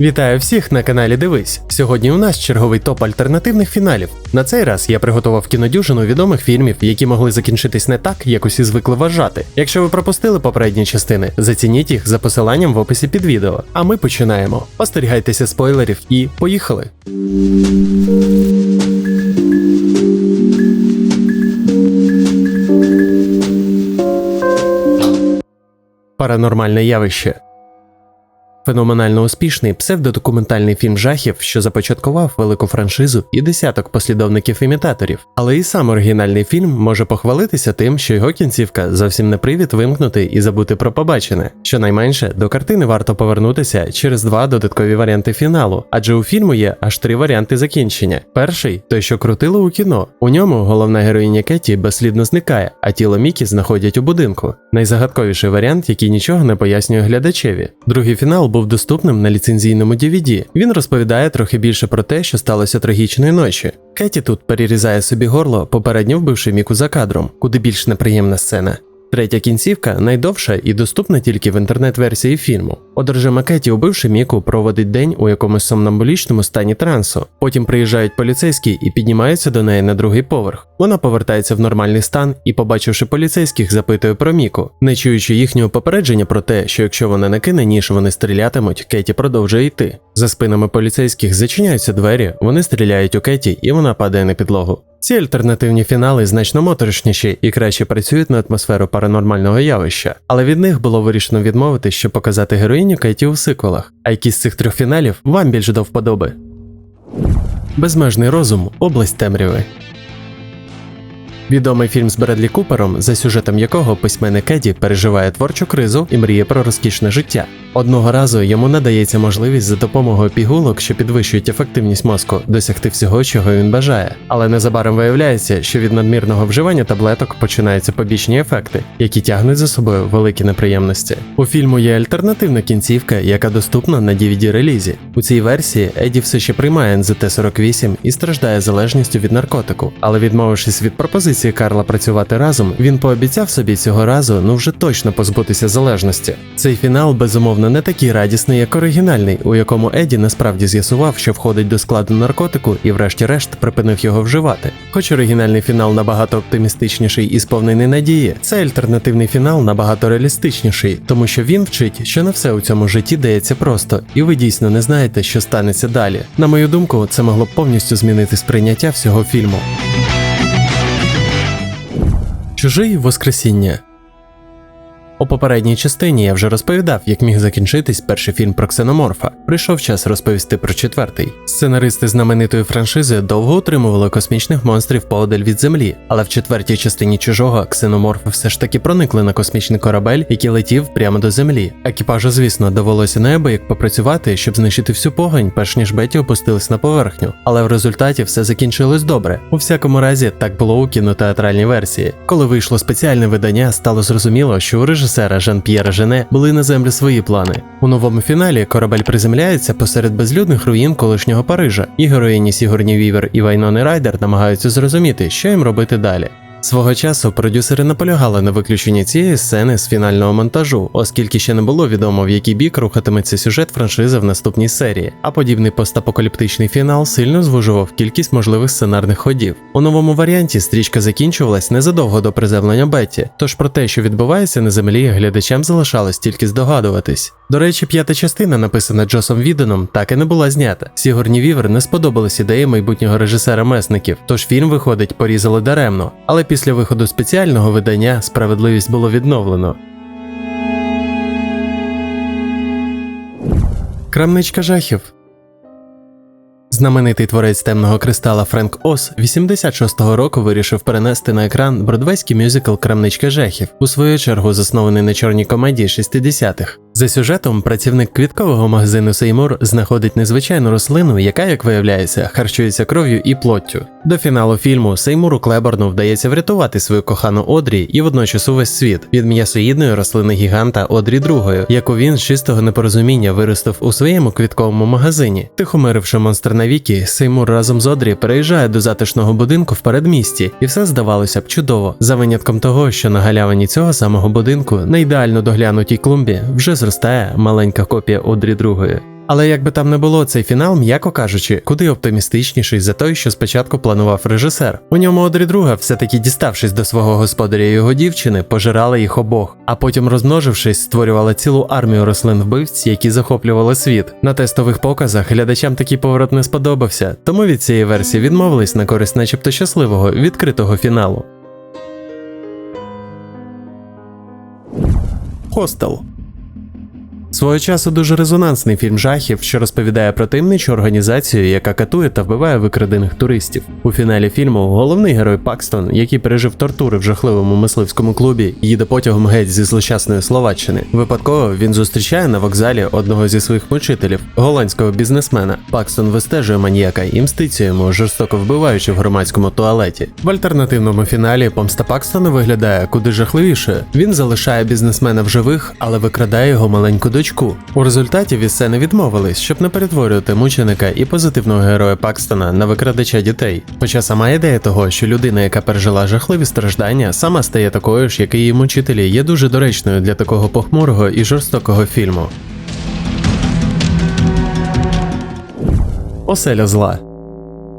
Вітаю всіх на каналі Дивись. Сьогодні у нас черговий топ альтернативних фіналів. На цей раз я приготував кінодюжину відомих фільмів, які могли закінчитись не так, як усі звикли вважати. Якщо ви пропустили попередні частини, зацініть їх за посиланням в описі під відео. А ми починаємо. Остерігайтеся спойлерів і поїхали. Паранормальне явище. Феноменально успішний псевдодокументальний фільм жахів, що започаткував велику франшизу і десяток послідовників-імітаторів. Але і сам оригінальний фільм може похвалитися тим, що його кінцівка зовсім не привід вимкнути і забути про побачене. Щонайменше до картини варто повернутися через два додаткові варіанти фіналу, адже у фільму є аж три варіанти закінчення. Перший той, що крутило у кіно. У ньому головна героїня Кеті безслідно зникає, а тіло Мікі знаходять у будинку. Найзагадковіший варіант, який нічого не пояснює глядачеві. Другий фінал був доступним на ліцензійному DVD. Він розповідає трохи більше про те, що сталося трагічної ночі. Кеті тут перерізає собі горло, попередньо вбивши Міку за кадром, куди більш неприємна сцена. Третя кінцівка найдовша і доступна тільки в інтернет-версії фільму. Одержима Кеті, убивши Міку, проводить день у якомусь сомнамбулічному стані трансу. Потім приїжджають поліцейські і піднімаються до неї на другий поверх. Вона повертається в нормальний стан і, побачивши поліцейських, запитує про Міку, не чуючи їхнього попередження про те, що якщо вона не кине ніж, вони стрілятимуть, Кеті продовжує йти. За спинами поліцейських зачиняються двері, вони стріляють у Кеті, і вона падає на підлогу. Ці альтернативні фінали значно моторошніші і краще працюють на атмосферу паранормального явища, але від них було вирішено відмовити, щоб показати героїню Кеті у сиквелах. А які з цих трьох фіналів вам більше до вподоби? Безмежний розум, область темряви. Відомий фільм з Бредлі Купером, за сюжетом якого письменник Еді переживає творчу кризу і мріє про розкішне життя. Одного разу йому надається можливість за допомогою пігулок, що підвищують ефективність мозку, досягти всього, чого він бажає. Але незабаром виявляється, що від надмірного вживання таблеток починаються побічні ефекти, які тягнуть за собою великі неприємності. У фільму є альтернативна кінцівка, яка доступна на dvd релізі. У цій версії Еді все ще приймає НЗТ-48 і страждає залежністю від наркотику, але відмовившись від пропозиції Карла працювати разом, він пообіцяв собі цього разу ну вже точно позбутися залежності. Цей фінал безумовно не такий радісний, як оригінальний, у якому Еді насправді з'ясував, що входить до складу наркотику і, врешті-решт, припинив його вживати. Хоч оригінальний фінал набагато оптимістичніший і сповнений надії, цей альтернативний фінал набагато реалістичніший, тому що він вчить, що не все у цьому житті дається просто, і ви дійсно не знаєте, що станеться далі. На мою думку, це могло б повністю змінити сприйняття всього фільму. Чужий Воскресіння. У попередній частині я вже розповідав, як міг закінчитись перший фільм про ксеноморфа. Прийшов час розповісти про четвертий. Сценаристи знаменитої франшизи довго утримували космічних монстрів поодаль від землі, але в четвертій частині чужого ксеноморфи все ж таки проникли на космічний корабель, який летів прямо до землі. Екіпажу, звісно, довелося неабияк попрацювати, щоб знищити всю погонь, перш ніж Беті опустились на поверхню. Але в результаті все закінчилось добре. У всякому разі, так було у кінотеатральній версії. Коли вийшло спеціальне видання, стало зрозуміло, що у режисера Жан-П'єра Жене були на землю свої плани. У новому фіналі корабель приземляється посеред безлюдних руїн колишнього Парижа, і героїні Сігурні Вівер і Вайнони Райдер намагаються зрозуміти, що їм робити далі. Свого часу продюсери наполягали на виключенні цієї сцени з фінального монтажу, оскільки ще не було відомо, в який бік рухатиметься сюжет франшизи в наступній серії. А подібний постапокаліптичний фінал сильно звужував кількість можливих сценарних ходів. У новому варіанті стрічка закінчувалась незадовго до приземлення Бетті, тож про те, що відбувається на землі, глядачам залишалось тільки здогадуватись. До речі, п'ята частина, написана Джосом Віденом, так і не була знята. Сігурні Вівер не сподобались ідеї майбутнього режисера месників, тож фільм виходить порізали даремно. Але після виходу спеціального видання справедливість було відновлено. Крамничка жахів. Знаменитий творець темного кристала Френк Ос 86-го року вирішив перенести на екран бродвейський мюзикл Крамничка жахів, у свою чергу заснований на чорній комедії 60-х. За сюжетом працівник квіткового магазину Сеймур знаходить незвичайну рослину, яка, як виявляється, харчується кров'ю і плоттю. До фіналу фільму Сеймуру Клеборну вдається врятувати свою кохану Одрі і водночас увесь світ від м'ясоїдної рослини гіганта Одрі II, яку він з чистого непорозуміння виростив у своєму квітковому магазині. Тихомиривши монстр навіки, Сеймур разом з Одрі переїжджає до затишного будинку в передмісті, і все здавалося б чудово, за винятком того, що на галявині цього самого будинку на ідеально доглянутій клумбі вже зростає маленька копія Одрі II. Але як би там не було, цей фінал, м'яко кажучи, куди оптимістичніший за той, що спочатку планував режисер. У ньому одрі друга, все-таки діставшись до свого господаря і його дівчини, пожирали їх обох, а потім, розмножившись, створювала цілу армію рослин вбивць, які захоплювали світ. На тестових показах глядачам такий поворот не сподобався, тому від цієї версії відмовились на користь, начебто щасливого відкритого фіналу. Хостел Свого часу дуже резонансний фільм жахів, що розповідає про таємничу організацію, яка катує та вбиває викрадених туристів. У фіналі фільму головний герой Пакстон, який пережив тортури в жахливому мисливському клубі, їде потягом геть зі злощасної Словаччини. Випадково він зустрічає на вокзалі одного зі своїх мучителів, голландського бізнесмена. Пакстон вистежує маніяка і мститься йому, жорстоко вбиваючи в громадському туалеті. В альтернативному фіналі помста Пакстона виглядає куди жахливіше. Він залишає бізнесмена в живих, але викрадає його маленьку дочку. У результаті Віссени відмовились, щоб не перетворювати мученика і позитивного героя Пакстона на викрадача дітей. Хоча сама ідея того, що людина, яка пережила жахливі страждання, сама стає такою ж, як і її мучителі, є дуже доречною для такого похмурого і жорстокого фільму. Оселя зла.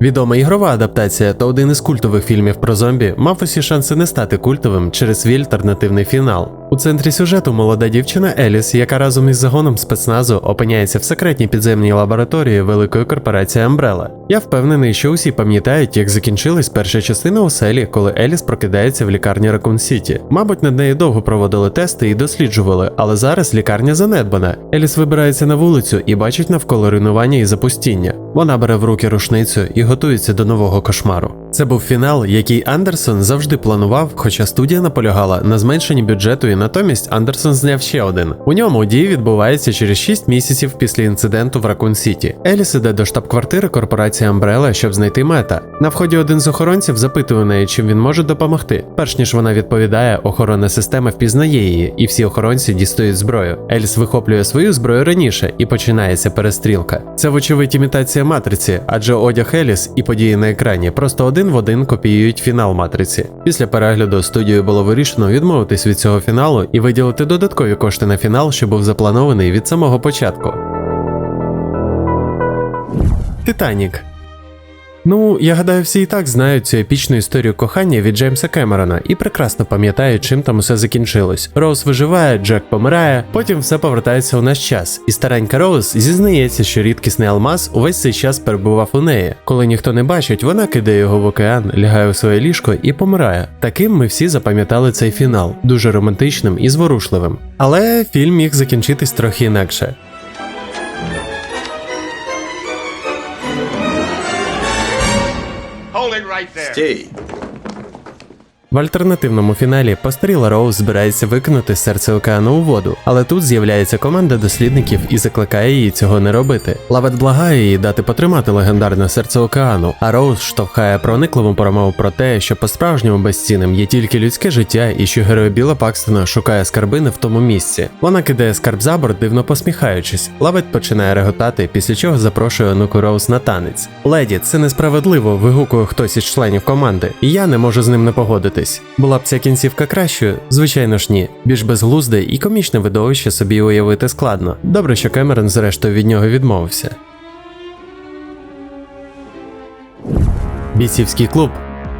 Відома ігрова адаптація та один із культових фільмів про зомбі мав усі шанси не стати культовим через свій альтернативний фінал. У центрі сюжету молода дівчина Еліс, яка разом із загоном спецназу опиняється в секретній підземній лабораторії великої корпорації Umbrella. Я впевнений, що усі пам'ятають, як закінчилась перша частина оселі, коли Еліс прокидається в лікарні Ракун Сіті. Мабуть, над нею довго проводили тести і досліджували, але зараз лікарня занедбана. Еліс вибирається на вулицю і бачить навколо руйнування і запустіння. Вона бере в руки рушницю і готується до нового кошмару. Це був фінал, який Андерсон завжди планував, хоча студія наполягала на зменшенні бюджету і натомість Андерсон зняв ще один. У ньому дії відбувається через 6 місяців після інциденту в Ракун Сіті. Еліс іде до штаб-квартири корпорації Umbrella, щоб знайти мета. На вході один з охоронців запитує неї, чим він може допомогти. Перш ніж вона відповідає, охоронна система впізнає її, і всі охоронці дістають зброю. Еліс вихоплює свою зброю раніше і починається перестрілка. Це вочевидь імітація матриці, адже одяг Еліс і події на екрані просто один в один копіюють фінал матриці. Після перегляду студією було вирішено відмовитись від цього фіналу і виділити додаткові кошти на фінал, що був запланований від самого початку. Титанік. Ну, я гадаю, всі і так знають цю епічну історію кохання від Джеймса Кемерона і прекрасно пам'ятають, чим там усе закінчилось. Роуз виживає, Джек помирає, потім все повертається у наш час. І старенька Роуз зізнається, що рідкісний алмаз увесь цей час перебував у неї. Коли ніхто не бачить, вона кидає його в океан, лягає у своє ліжко і помирає. Таким ми всі запам'ятали цей фінал, дуже романтичним і зворушливим. Але фільм міг закінчитись трохи інакше. Stay. right there. Steve. В альтернативному фіналі постаріла Роуз збирається викинути серце океану у воду, але тут з'являється команда дослідників і закликає її цього не робити. Лавет благає її дати потримати легендарне серце океану, а Роуз штовхає проникливу промову про те, що по-справжньому безцінним є тільки людське життя і що герой Біла Пакстона шукає скарбини в тому місці. Вона кидає скарб за борт, дивно посміхаючись. Лавет починає реготати, після чого запрошує онуку Роуз на танець. Леді, це несправедливо, вигукує хтось із членів команди, і я не можу з ним не погодитись. Була б ця кінцівка кращою? Звичайно ж ні. Більш безглузде і комічне видовище собі уявити складно. Добре, що Кемерон зрештою від нього відмовився. Бійцівський клуб.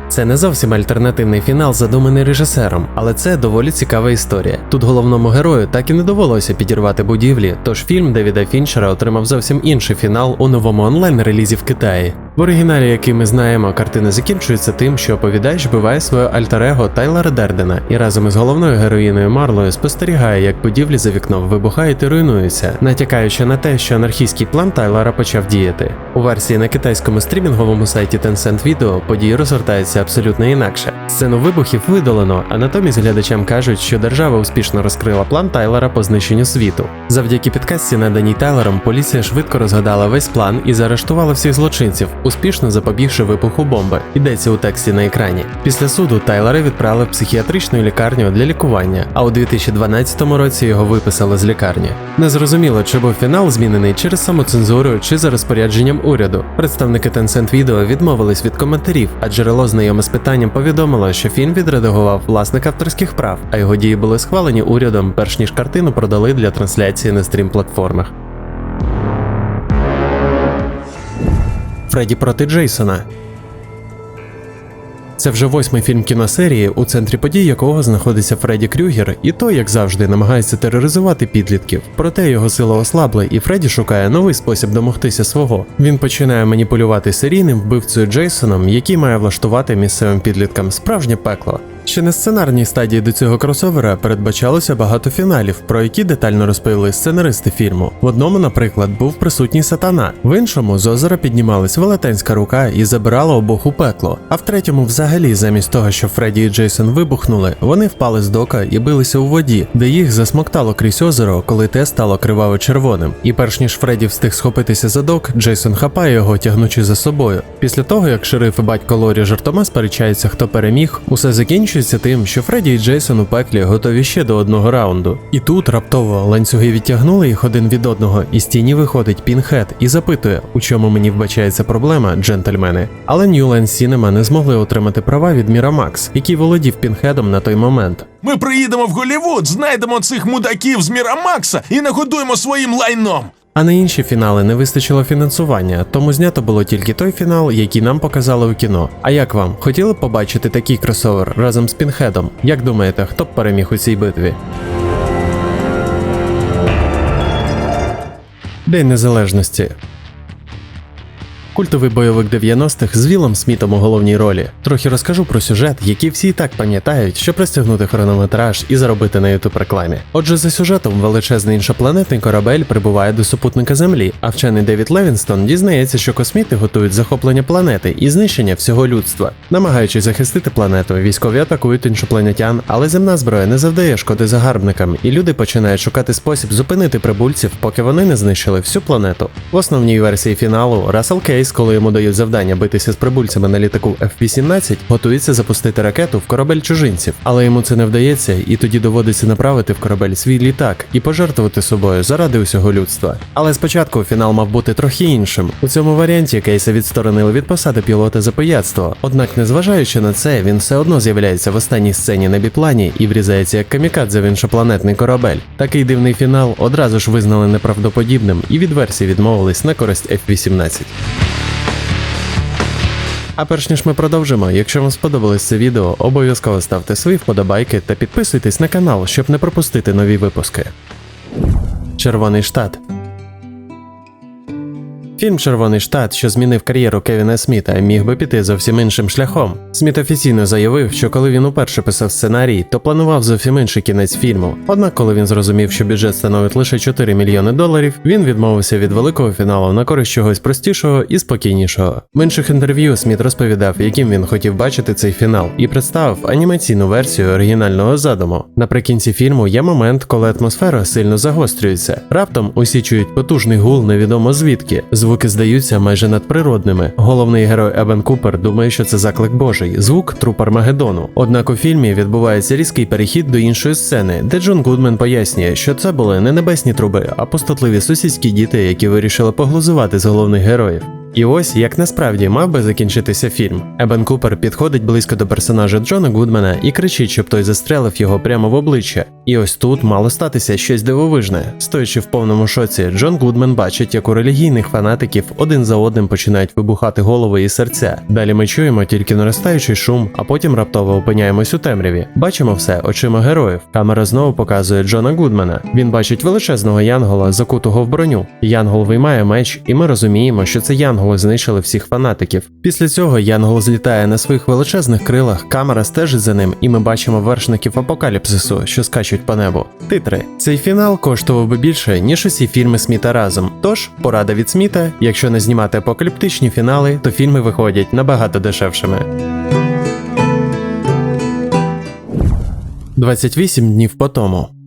Це не зовсім альтернативний фінал, задуманий режисером, але це доволі цікава історія. Тут головному герою так і не довелося підірвати будівлі, тож фільм Девіда Фінчера отримав зовсім інший фінал у новому онлайн-релізі в Китаї. В оригіналі, який ми знаємо, картина закінчується тим, що оповідач вбиває своє альтер-его Тайлера Дердена і разом із головною героїною Марлою спостерігає, як будівлі за вікном вибухають і руйнуються, натякаючи на те, що анархійський план Тайлера почав діяти. У версії на китайському стрімінговому сайті Tencent Video події розгортаються абсолютно інакше. Сцену вибухів видалено, а натомість глядачам кажуть, що держава успішно розкрила план Тайлера по знищенню світу. Завдяки підказці, наданій Тайлером, поліція швидко розгадала весь план і заарештувала всіх злочинців, успішно запобігши вибуху бомби. Йдеться у тексті на екрані. Після суду Тайлера відправили в психіатричну лікарню для лікування, а у 2012 році його виписали з лікарні. Незрозуміло, чи був фінал змінений через самоцензуру чи за розпорядженням уряду. Представники Tencent Video відмовились від коментарів, а джерело знайоме з питанням повідомило, що фільм відредагував власник авторських прав, а його дії були схвалені урядом, перш ніж картину продали для трансляції на стрім платформах. Фредді проти Джейсона. Це вже восьмий фільм кіносерії, у центрі подій якого знаходиться Фредді Крюгер, і той, як завжди, намагається тероризувати підлітків. Проте його сила ослабла, і Фредді шукає новий спосіб домогтися свого. Він починає маніпулювати серійним вбивцею Джейсоном, який має влаштувати місцевим підліткам справжнє пекло. Ще на сценарній стадії до цього кросовера передбачалося багато фіналів, про які детально розповіли сценаристи фільму. В одному, наприклад, був присутній сатана, в іншому з озера піднімалась велетенська рука і забирала обох у пекло. А в третьому, взагалі, замість того, що Фредді і Джейсон вибухнули, вони впали з дока і билися у воді, де їх засмоктало крізь озеро, коли те стало криваво червоним. І перш ніж Фредді встиг схопитися за док, Джейсон хапає його, тягнучи за собою. Після того, як шериф і батько Лорі жартома сперечаються, хто переміг, усе закінчується тим, що Фредді і Джейсон у пеклі готові ще до одного раунду. І тут раптово ланцюги відтягнули їх один від одного, і з тіні виходить Пінхед і запитує, у чому мені вбачається проблема, джентльмени. Але Newland Cinema не змогли отримати права від Miramax, який володів Пінхедом на той момент. Ми приїдемо в Голівуд, знайдемо цих мудаків з Мірамакса і нагодуємо своїм лайном. А на інші фінали не вистачило фінансування, тому знято було тільки той фінал, який нам показали у кіно. А як вам? Хотіли б побачити такий кросовер разом з Пінхедом? Як думаєте, хто б переміг у цій битві? День Незалежності. Культовий бойовик 90-х з Вілом Смітом у головній ролі. Трохи розкажу про сюжет, який всі і так пам'ятають, щоб розтягнути хронометраж і заробити на ютуб рекламі. Отже, за сюжетом величезний іншопланетний корабель прибуває до супутника Землі, а вчений Девід Левінстон дізнається, що косміти готують захоплення планети і знищення всього людства. Намагаючись захистити планету, військові атакують іншопланетян, але земна зброя не завдає шкоди загарбникам, і люди починають шукати спосіб зупинити прибульців, поки вони не знищили всю планету. В основній версії фіналу Рассел Кейс, коли йому дають завдання битися з прибульцями на літаку F-18, готується запустити ракету в корабель чужинців, але йому це не вдається, і тоді доводиться направити в корабель свій літак і пожертвувати собою заради усього людства. Але спочатку фінал мав бути трохи іншим. У цьому варіанті Кейса відсторонили від посади пілота за пияцтво. Однак, незважаючи на це, він все одно з'являється в останній сцені на біплані і врізається як камікадзе в іншопланетний корабель. Такий дивний фінал одразу ж визнали неправдоподібним і від версії відмовились на користь F-18. А перш ніж ми продовжимо, якщо вам сподобалось це відео, обов'язково ставте свої вподобайки та підписуйтесь на канал, щоб не пропустити нові випуски. Червоний штат. Фільм Червоний штат, що змінив кар'єру Кевіна Сміта, міг би піти зовсім іншим шляхом. Сміт офіційно заявив, що коли він уперше писав сценарій, то планував зовсім інший кінець фільму. Однак, коли він зрозумів, що бюджет становить лише 4 мільйони доларів, він відмовився від великого фіналу на користь чогось простішого і спокійнішого. В інших інтерв'ю Сміт розповідав, яким він хотів бачити цей фінал, і представив анімаційну версію оригінального задуму. Наприкінці фільму є момент, коли атмосфера сильно загострюється. Раптом усі чують потужний гул невідомо звідки. Звуки здаються майже надприродними. Головний герой Еван Купер думає, що це заклик Божий, звук труп Армагеддону. Однак у фільмі відбувається різкий перехід до іншої сцени, де Джон Гудмен пояснює, що це були не небесні труби, а пустотливі сусідські діти, які вирішили поглузувати з головних героїв. І ось як насправді мав би закінчитися фільм. Ебен Купер підходить близько до персонажа Джона Гудмана і кричить, щоб той застрелив його прямо в обличчя. І ось тут мало статися щось дивовижне. Стоячи в повному шоці, Джон Гудман бачить, як у релігійних фанатиків один за одним починають вибухати голови і серця. Далі ми чуємо тільки наростаючий шум, а потім раптово опиняємось у темряві. Бачимо все очима героїв. Камера знову показує Джона Гудмана. Він бачить величезного янгола, закутого в броню. Янгол виймає меч, і ми розуміємо, що це. Янголи знищили всіх фанатиків. Після цього Янгол злітає на своїх величезних крилах, камера стежить за ним, і ми бачимо вершників апокаліпсису, що скачуть по небу. Титри. Цей фінал коштував би більше, ніж усі фільми Сміта разом. Тож, порада від Сміта: якщо не знімати апокаліптичні фінали, то фільми виходять набагато дешевшими. 28 днів по тому.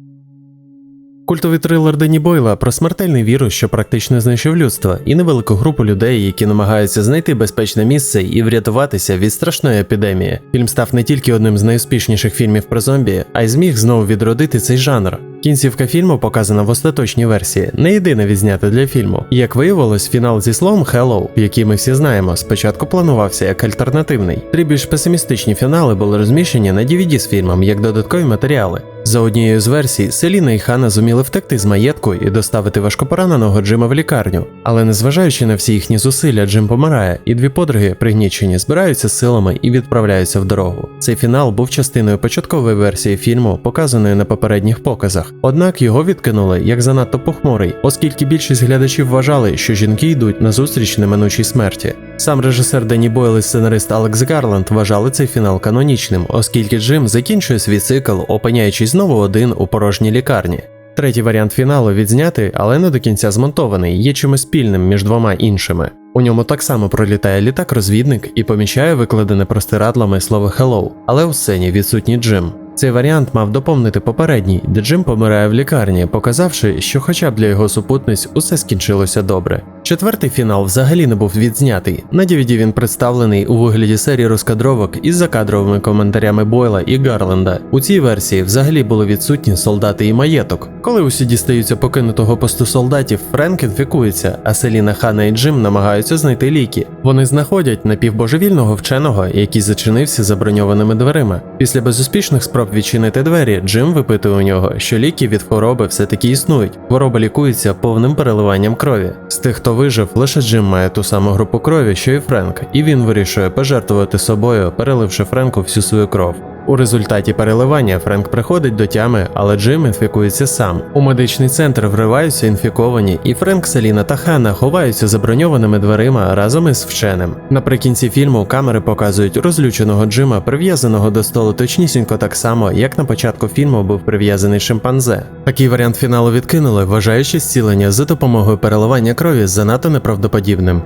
Культовий трилер Дені Бойла про смертельний вірус, що практично знищив людство, і невелику групу людей, які намагаються знайти безпечне місце і врятуватися від страшної епідемії. Фільм став не тільки одним з найуспішніших фільмів про зомбі, а й зміг знову відродити цей жанр. Кінцівка фільму показана в остаточній версії, не єдина відзнята для фільму. Як виявилось, фінал зі словом Hello, який ми всі знаємо, спочатку планувався як альтернативний. Три більш песимістичні фінали були розміщені на DVD з фільмом як додаткові матеріали. За однією з версій, Селіна і Хана зуміли втекти з маєтку і доставити важкопораненого Джима в лікарню. Але незважаючи на всі їхні зусилля, Джим помирає, і дві подруги, пригнічені, збираються силами і відправляються в дорогу. Цей фінал був частиною початкової версії фільму, показаної на попередніх показах. Однак його відкинули як занадто похмурий, оскільки більшість глядачів вважали, що жінки йдуть на зустріч неминучій смерті. Сам режисер Дені Бойл і сценарист Алекс Гарланд вважали цей фінал канонічним, оскільки Джим закінчує свій цикл, опиняючись знову один у порожній лікарні. Третій варіант фіналу відзнятий, але не до кінця змонтований, є чимось спільним між двома іншими. У ньому так само пролітає літак-розвідник і помічає викладене простирадлами слово «Hello», але у сцені відсутній Джим. Цей варіант мав доповнити попередній, де Джим помирає в лікарні, показавши, що хоча б для його супутниць усе скінчилося добре. Четвертий фінал взагалі не був відзнятий. На DVD він представлений у вигляді серії розкадровок із закадровими коментарями Бойла і Гарленда. У цій версії взагалі були відсутні солдати і маєток. Коли усі дістаються покинутого посту солдатів, Френк інфікується, а Селіна Хана і Джим намагаються знайти ліки. Вони знаходять напівбожевільного вченого, який зачинився заброньованими дверима. Після безуспішних спроб відчинити двері, Джим випитує у нього, що ліки від хвороби все-таки існують. Хвороба лікується повним переливанням крові. З тих, хто вижив, лише Джим має ту саму групу крові, що і Френк, і він вирішує пожертвувати собою, переливши Френку всю свою кров. У результаті переливання Френк приходить до тями, але Джим інфікується сам. У медичний центр вриваються інфіковані, і Френк, Селіна та Ханна ховаються за броньованими дверима разом із вченим. Наприкінці фільму камери показують розлюченого Джима, прив'язаного до столу точнісінько так само, як на початку фільму був прив'язаний шимпанзе. Такий варіант фіналу відкинули, вважаючи зцілення за допомогою переливання крові занадто неправдоподібним.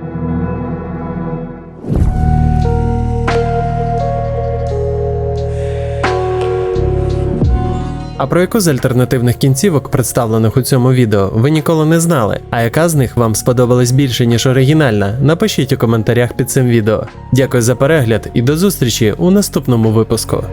А про яку з альтернативних кінцівок, представлених у цьому відео, ви ніколи не знали? А яка з них вам сподобалась більше, ніж оригінальна? Напишіть у коментарях під цим відео. Дякую за перегляд і до зустрічі у наступному випуску.